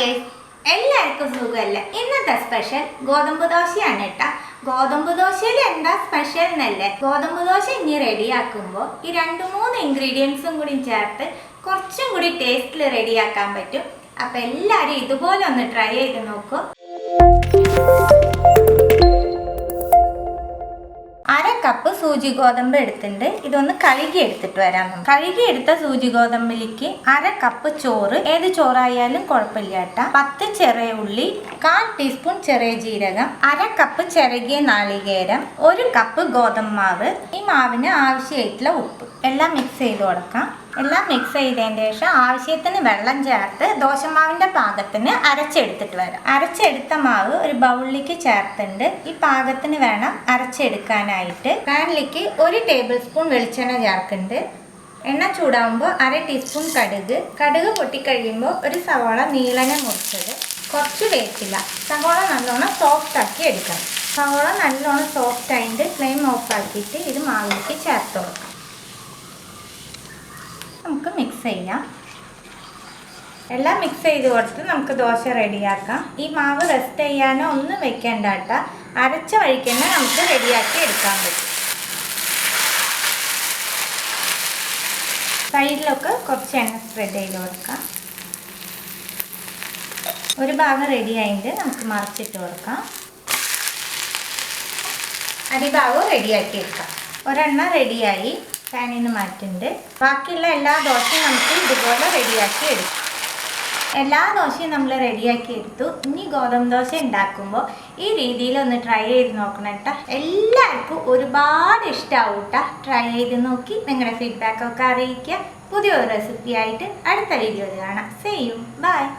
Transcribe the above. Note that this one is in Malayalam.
ഗൈസ് എല്ലാവർക്കും സുഖമല്ല? ഇന്നത്തെ സ്പെഷ്യൽ ഗോതമ്പ് ദോശയാണ് കേട്ടാ. ഗോതമ്പ് ദോശയിൽ എന്താ സ്പെഷ്യൽ എന്നല്ലേ? ഗോതമ്പ് ദോശ ഇനി റെഡിയാക്കുമ്പോൾ ഈ രണ്ട് മൂന്ന് ഇൻഗ്രീഡിയൻസും കൂടി ചേർത്ത് കുറച്ചും കൂടി ടേസ്റ്റിൽ റെഡിയാക്കാൻ പറ്റും. അപ്പം എല്ലാവരും ഇതുപോലെ ഒന്ന് ട്രൈ ചെയ്ത് നോക്കൂ. കപ്പ് സൂചി ഗോതമ്പ് എടുത്തിട്ടുണ്ട്. ഇതൊന്ന് കഴുകി എടുത്തിട്ട് വരാം. കഴുകി എടുത്ത സൂചി ഗോതമ്പിലേക്ക് അര കപ്പ് ചോറ്. ഏത് ചോറായാലും കുഴപ്പമില്ല കേട്ടാ. പത്ത് ചെറിയ ഉള്ളി കാൽ ടീസ്പൂൺ ചെറിയ ജീരകം അര കപ്പ് ചിരകിയ നാളികേരം ഒരു കപ്പ് ഗോതമ്പ് മാവ് ഈ മാവിന് ആവശ്യമായിട്ടുള്ള ഉപ്പ്. എല്ലാം മിക്സ് ചെയ്ത് കൊടുക്കാം. എല്ലാം മിക്സ് ചെയ്തതിന് ശേഷം ആവശ്യത്തിന് വെള്ളം ചേർത്ത് ദോശമാവിന്റെ പാകത്തിന് അരച്ചെടുത്തിട്ട് വരാം. അരച്ചെടുത്ത മാവ് ഒരു ബൗളിലേക്ക് ചേർത്തുണ്ട് ഈ പാകത്തിന് വേണം അരച്ചെടുക്കാനായിട്ട്. പാനിലേക്ക് ഒരു ടേബിൾ സ്പൂൺ വെളിച്ചെണ്ണ ചേർക്കുന്നുണ്ട്. എണ്ണ ചൂടാകുമ്പോൾ അര ടീസ്പൂൺ കടുക്. കടുക് പൊട്ടിക്കഴിയുമ്പോൾ ഒരു സവാള നീളനെ മുറിച്ചത്. കുറച്ച് വേറ്റില്ല സവാള നല്ലോണം സോഫ്റ്റ് ആക്കി എടുക്കണം സവാള നല്ലോണം സോഫ്റ്റ് ആയിട്ട് ഫ്ലെയിം ഓഫ് ആക്കിയിട്ട് ഇത് മാവിലേക്ക് ചേർത്ത് കൊടുക്കാം. നമുക്ക് മിക്സ് ചെയ്യാം. എല്ലാം മിക്സ് ചെയ്ത് കൊടുത്ത് നമുക്ക് ദോശ റെഡിയാക്കാം. ഈ മാവ് റെസ്റ്റ് ചെയ്യാനോ ഒന്നും വെക്കേണ്ട കേട്ടോ. അരച്ച വഴിക്ക് തന്നെ നമുക്ക് റെഡിയാക്കി എടുക്കാൻ പറ്റും. സൈഡിലൊക്കെ കുറച്ച് എണ്ണ സ്പ്രെഡ് ചെയ്ത് കൊടുക്കാം. ഒരു ഭാഗം റെഡി ആയിട്ട് നമുക്ക് മറിച്ചിട്ട് കൊടുക്കാം. അടിഭാഗവും റെഡിയാക്കി എടുക്കാം. ഒരെണ്ണ റെഡിയായി പാനിൽ നിന്ന് മാറ്റുന്നുണ്ട് ബാക്കിയുള്ള എല്ലാ ദോശയും നമുക്ക് ഇതുപോലെ റെഡിയാക്കി എടുക്കാം. എല്ലാ ദോശയും നമ്മൾ റെഡിയാക്കി എടുത്തു. ഇനി ഗോതമ്പ് ദോശ ഉണ്ടാക്കുമ്പോൾ ഈ രീതിയിൽ ഒന്ന് ട്രൈ ചെയ്ത് നോക്കണം കേട്ടോ. എല്ലാവർക്കും ഒരുപാട് ഇഷ്ടമാവും കേട്ടോ. ട്രൈ ചെയ്ത് നോക്കി നിങ്ങളുടെ ഫീഡ്ബാക്ക് ഒക്കെ അറിയിക്കുക. പുതിയൊരു റെസിപ്പി ആയിട്ട് അടുത്ത വീഡിയോയിൽ കാണാം. സെയ്യും ബൈ